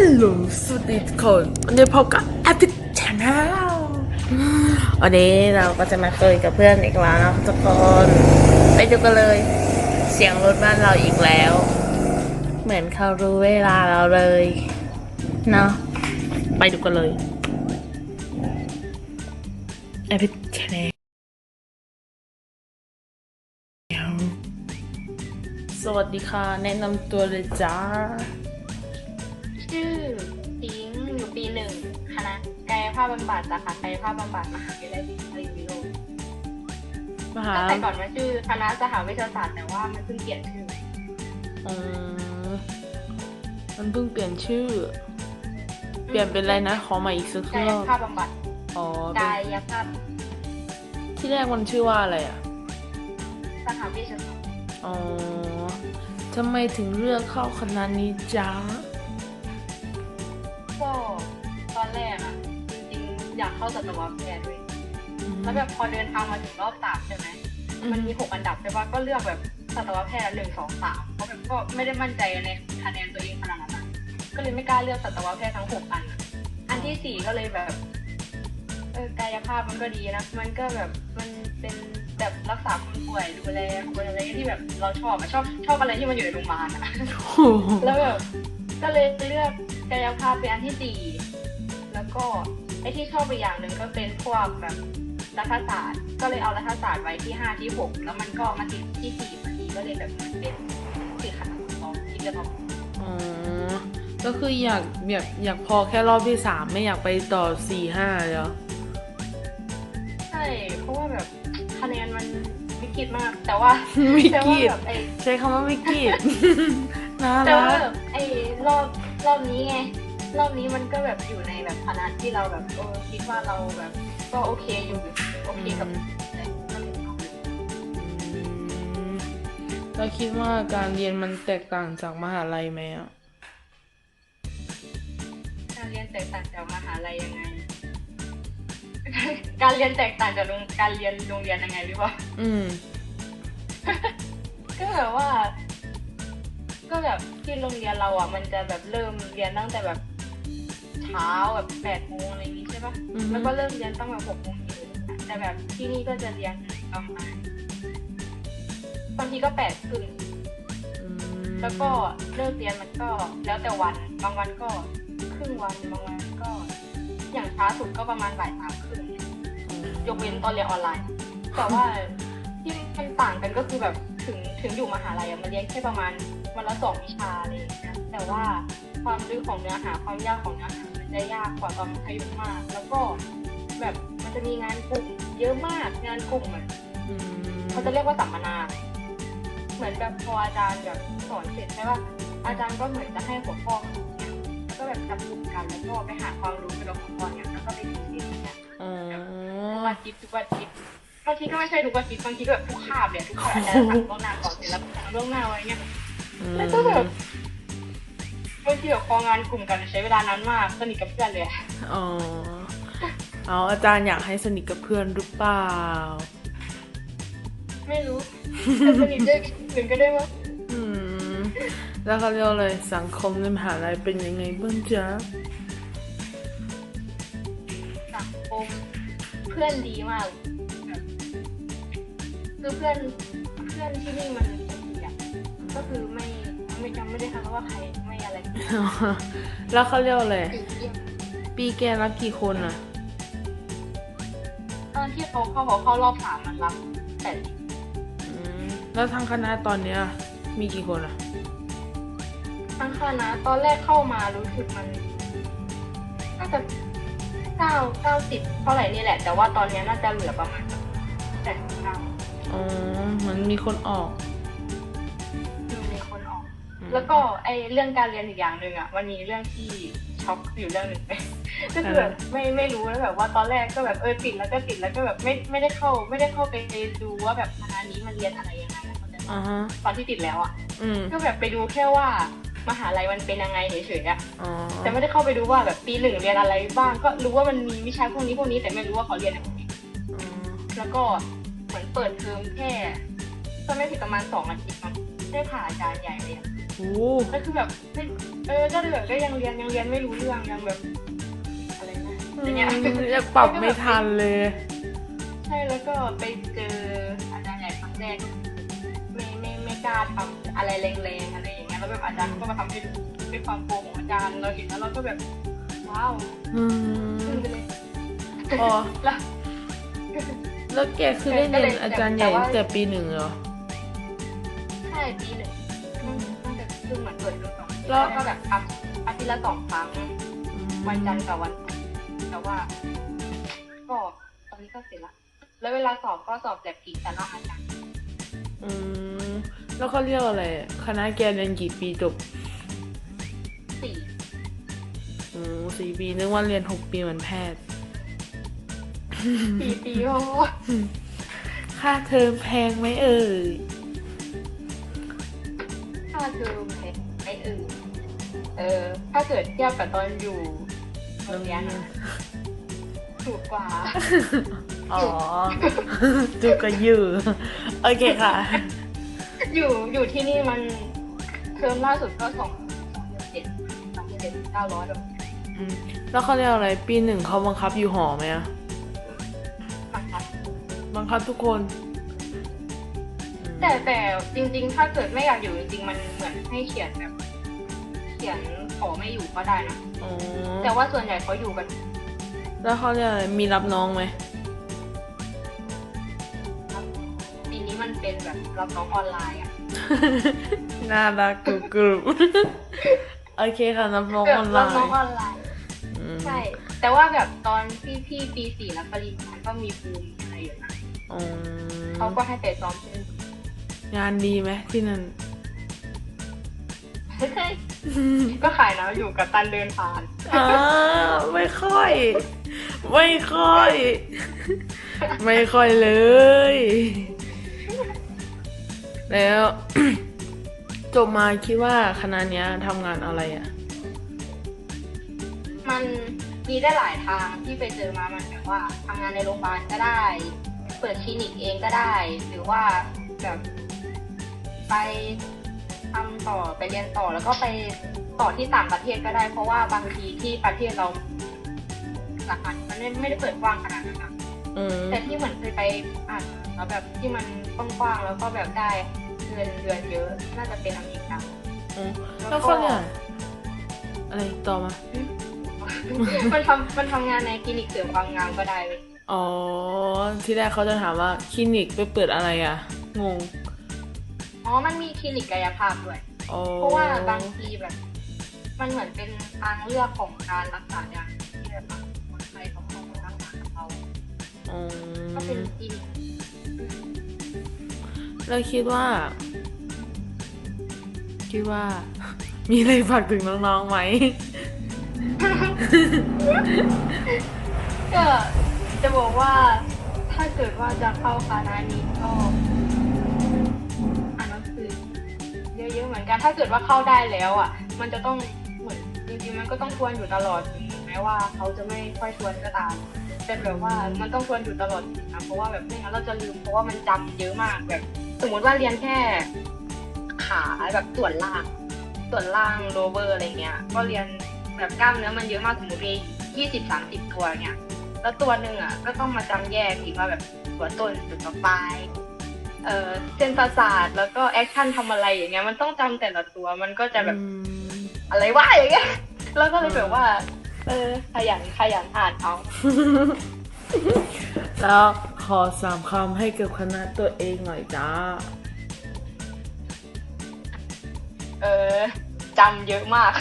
ฮัลโหลสวัสดีทุกคนวันนี้พบกับแอปพิชแนลวันนี้เราก็จะมาคุยกับเพื่อนอีกแล้วนะทุกคนไปดูกันเลย เสียงรถบ้านเราอีกแล้ว เหมือนเขารู้เวลาเราเลยเนาะไปดูกันเลยแอปพิชแนลสวัสดีค่ะ แนะนำตัวเลยจ้า ภาพบำบัดสาขากายภาพบำบัดมหาวิทยาลัยศรีวิโรจน์มหาตั้งแต่ก่อนมันชื่อคณะสหวิทยาศาสตร์แต่ว่ามันเพิ่งเปลี่ยนชื่ออืมมันเพิ่งเปลี่ยนชื่อ เปลี่ยนเป็นอะไรนะ ขอใหม่อีกสักกายรอบภาพบำบัดอ๋อเป็นกายภาพ ที่แรกมันชื่อว่าอะไรอะสหวิทยาศาสตร์อ๋อทำไมถึงเลือกเข้าคณะนี้จ้าก็ตอนแรกอะจริงๆ อยากเข้าสัตวแพทย์ด้วยอืมแล้วแบบพอเดินทางมาถึงรอบสามใช่ไหมมันมีหกอันดับใช่ปะก็เลือกแบบสัตวแพทย์หนึ่งสองสามเพราะแบบก็ไม่ได้มั่นใจในคะแนนตัวเองขนาดนั้นอะก็เลยไม่กล้าเลือกสัตวแพทย์ทั้งหกอันอะอันที่สี่ก็เลยแบบเออกายภาพมันก็ดีนะ มันก็แบบมันเป็นแบบรักษาคนป่วยดูแลคนอะไรที่แบบเราชอบอะชอบชอบอะไรที่มันอยู่ในโรงพยาบาลอะโอ้โหแล้วแบบก็เลยเลือกกายภาพเป็นอันที่สี่แล้วก็ ไอ้ที่ชอบไปอย่างหนึ่งก็เป็นพวกแบบรัฐศาสตร์ ก็เลยเอารัฐศาสตร์ไว้ที่ห้าที่หกแล้วมันก็มาติดที่สี่พอดีก็เลยแบบมันเป็นสี่คณะสองที่จะต้องอ๋อก็คืออยากอยากอยากพอแค่รอบที่สามไม่อยากไปต่อสี่ห้าเลยเหรอใช่เพราะว่าแบบคะแนนมันวิกฤตมาก แต่ว่าวิแต่กว่าฤตแบบไอ้ใช้คำว่าวิกฤตน่าแต่ว่าแบบไอ้รอบรอบนี้ไง รอบนี้มันก็แบบอยู่ในแบบคณะที่เราแบบเออคิดว่าเราแบบก็โอเคอยู่โอเคกับแต่ก็เลยเอาอืมเราคิดว่าการเรียนมันแตกต่างจากมหาลัยไหมอะการเรียนแตกต่างจากมหาลัยยังไง การเรียนแตกต่างจากโรงการเรียนโรงเรียนยังไงหรือเปล่าอืม ก็แบบว่า ก็แบบที่โรงเรียนเราอะ มันจะแบบเริ่มเรียนตั้งแต่แบบ เช้าแบบแปดโมงอะไรอย่างนี้ใช่ปะอือฮึ แล้วก็เริ่มเรียนตั้งแต่หกโมงเย็นแต่แบบที่นี่ก็จะเรียนประมาณบางทีก็แปดครึ่งอืมแล้วก็เลิกเรียนมันก็แล้วแต่วัน บางวันก็ครึ่งวัน บางวันก็ อย่างช้าสุดก็ประมาณบ่ายสามครึ่งยกเว้นตอนเรียนออนไลน์ แต่ว่าที่มันต่างกันก็คือแบบถึงถึงอยู่มหาลัยอะมันเรียนแค่ประมาณวันละสองวิชาอะไรอย่างเงี้ยแต่ว่าความลึกของเนื้อหาความยากของเนื้อหามัน จะยากกว่าตอนมัธยมมาก แล้วก็แบบมันจะมีงานกลุ่มเยอะมากงานกลุ่มอะอืมเขาจะเรียกว่าสัมมนา เหมือนแบบพออาจารย์แบบสอนเสร็จใช่ป่ะอาจารย์ก็เหมือนจะให้หัวข้อมาเนี่ยแล้วก็แบบจับกลุ่มกันแล้วก็ไปหาความรู้เกี่ยวกับหัวข้อเนี่ยแล้วก็ไปดูที่เนี่ยอ๋อทุกวันอาทิตย์ทุกวันอาทิตย์บางทีก็ไม่ใช่ทุกวันอาทิตย์บางทีก็แบบทุกคาบเลยทุกคาบอาจารย์สั่งล่วงหน้าก่อนเสร็จแล้วสั่งล่วงหน้าไว้เงี้ยแล้วก็แบบ บางทีแบบพองานกลุ่มกันใช้เวลานานมากสนิทกับเพื่อนเลยอะอ๋อเอาอาจารย์อยากให้สนิทกับเพื่อนหรือเปล่า ไม่รู้แต่สนิทด้วยอื่นก็ได้มั้งอืม แล้วเขาเรียกว่าอะไรสังคมในมหาลัยเป็นยังไงบ้างจ๊ะสังคมเพื่อนดีมากแบบคือเพื่อนเพื่อนที่นี่มันดีอะก็คือไม่ไม่จำไม่ได้ค่ะว่าใครไม่อะไร แล้วเขาเรียกว่าอะไรดีเยี่ยมปีแกรับกี่คนอะ ตอนที่เขาเข้าเขาเข้ารอบสามมันรับแต่อืม แล้วทางคณะตอนเนี้ย มีกี่คนอะ ทั้งคณะตอนแรกเข้ามารู้สึกมันน่าจะเก้าเก้าสิบเท่าไหร่นี่แหละ แต่ว่าตอนนี้น่าจะเหลือประมาณแปดเก้าอ๋อเหมือนมีคนออกมีคนออกอืม แล้วก็ไอเรื่องการเรียนอีกอย่างหนึ่งอะมันมีเรื่องที่ช็อกอยู่เรื่องหนึ่งก็คือแบบไม่ไม่รู้แล้วแบบว่าตอนแรกก็แบบเออติดแล้วก็ติดแล้วก็แบบไม่ไม่ได้เข้า ไม่ได้เข้าไปดูว่าแบบคณะนี้มันเรียนอะไรยังไงเข้าใจปะอ่าฮะตอนที่ติดแล้วอะอืมก็แบบไปดูแค่ว่ามหาลัยมันเป็นยังไงเฉยๆอะอ๋อแต่ไม่ได้เข้าไปดูว่าแบบปีหนึ่งเรียนอะไรบ้าง ก็รู้ว่ามันมีวิชาพวกนี้พวกนี้แต่ไม่รู้ว่าเขาเรียนอะไรอ๋อแล้วก็เหมือนเปิดเทอมแค่ก็ไม่ผิดประมาณสองอาทิตย์มั้งได้ผ่าอาจารย์ใหญ่เลยอะ โอ้แล้วคือแบบไม่เออก็เลยแบบก็ยังเรียนยังเรียนไม่รู้เรื่องยังแบบอะไรนะอย่างเงี้ยยังปรับไม่ทันเลย ใช่แล้วก็ไปเจออาจารย์ใหญ่ครั้งแรกไม่ไม่ไม่กล้าทำอะไรแรงๆอะไรอย่างเงี้ยแล้วแบบอาจารย์ก็มาทำให้ดูด้วยความโกงของอาจารย์เราเห็นแล้วเราก็แบบว้าวอืขึ้นมไปเลยอ๋อแล้วแล้วแกคือได้เรียนอาจารย์ใหญ่ตั้งแต่ปีหนึ่งเหรอใช่ปีหนึ่งตั้งแต่ คือเหมือนเปิดเทอมสองแล้แล้ววก็แบบทำอาทิตย์ละสองครั้งวันจันทร์กับวันศุกร์แต่ว่าก็ตอนนี้ก็เสร็จละแล้วเวลาสอบก็สอบแบบผิดแต่ละอาจารย์อืมแล้วเขาเรียกอะไร คณะแกเรียนกี่ปีจบสี่โอ้สี่ปีนึกว่าเรียนหกปีเหมือนแพทย์ปีปีโอ้ค่าเทอมแพงไหมเอ่ยค่าเทอมแพงไอ้อื่น เออ ถ้าเกิดเทียบกับตอนอยู่โรงเรียนอะถูกกว่า อ๋อจูกระยือโอเคค่ะ อยู่อยู่ที่นี่มันเทอมล่าสุดก็สองสองเดือนเจ็ดสองเดือนเจ็ดเก้าร้อยแบบอืมแล้วเขาเรียกอะไรปีหนึ่งเขาบังคับอยู่หอไหมอะบังคับบังคับทุกคนอืมแต่แต่จริง ๆ ถ้าเกิดไม่อยากอยู่จริงๆมันเหมือนให้เขียนแบบ เขียนขอไม่อยู่ก็ได้นะอ๋อแต่ว่าส่วนใหญ่เขาอยู่กันแล้วเขาเรียกอะไรมีรับน้องไหมครับปีนี้มันเป็นแบบรับน้องออนไลน์อะ น่ารักกรุบกรุบโอเคค่ะรับน้องแบอบอนไลรับน้องน์ออนไลน์อืมใช่ แต่ว่าแบบตอนพี่พี่ปีสี่รับปริญญาก็มีภูมิอะไรอยู่นะอ๋อเขาก็ให้ไปซ้อมเป็นงานดีไหมที่นั่น ก็ขายนะอยู่กับตันเดินผ่านอ่าไม่ค่อย ไม่ค่อย ไม่ค่อยเลย แล้ว จบมาคิดว่าคณะเนี้ยทำงานอะไรอะ มันมีได้หลายทางที่ไปเจอมามันแบบว่าทำงานในโรงพยาบาลก็ได้ เปิดคลินิกเองก็ได้ หรือว่าแบบไป ทำต่อไปเรียนต่อแล้วก็ไปต่อที่ต่างประเทศก็ได้ เพราะว่าบางทีที่ประเทศเราสาขามันไม่ไม่ได้เปิดกว้างขนาดนั้นนะอืมแต่ที่เหมือนเคยไปอ่านแล้วแบบที่มันกว้างๆแล้วก็แบบได้เงินเดือนเยอะ น่าจะเป็นอเมริกาอืมแล้วเขาเนี่ยอะไรต่อมา มันทำมันทำงานในคลินิกเสริมความงามก็ได้เว้ยอ๋อ ที่แรกเขาจะถามว่าคลินิกไปเปิดอะไรอะ งง อ๋อ มันมีคลินิกกายภาพด้วยอ๋อเพราะว่าบางทีแบบ มันเหมือนเป็นทางเลือกของการรักษาอย่างที่แบบว่าคนไข้เขาเข้ามารักษากับเราอ๋อก็เป็นคลินิกแล้วคิดว่า คิดว่า มีอะไรฝากถึงน้องๆไหมก็จะบอกว่าถ้าเกิดว่าจะเข้าคณะนี้ก็ เหมือนกันถ้าเกิดว่าเข้าได้แล้วอะ มันจะต้องเหมือนจริงๆมันก็ต้องทวนอยู่ตลอดแม้ว่าเขาจะไม่ค่อยทวนก็ตามแต่แบบว่ามันต้องทวนอยู่ตลอดนะเพราะว่าแบบไม่งั้นเราจะลืมเพราะว่ามันจำเยอะมากแบบ สมมติว่าเรียนแค่ขาแบบส่วนล่าง ส่วนล่างโลเวอร์อะไรเงี้ย ก็เรียนแบบกล้ามเนื้อมันเยอะมากสมมติมียี่สิบสามสิบตัวเนี่ยแล้วตัวหนึ่งอะก็ต้องมาจำแยกอีกว่าแบบหัวต้นจุดต่อปลาย เอ่อเส้นประสาทแล้วก็แอคชั่นทำอะไรอย่างเงี้ยมันต้องจำแต่ละตัวมันก็จะแบบอืมอะไรวะอย่างเงี้ยแล้วก็เลยแบบว่า เออขยันขยันอ่านเอา แล้วขอสามคำให้กับคณะตัวเองหน่อยจ้า เออจำเยอะมาก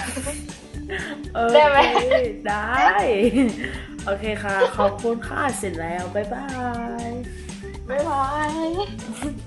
เออได้ไหมโอเคได้ โอเคค่ะ ขอบคุณค่ะ เสร็จแล้ว บ๊ายบาย บ๊ายบาย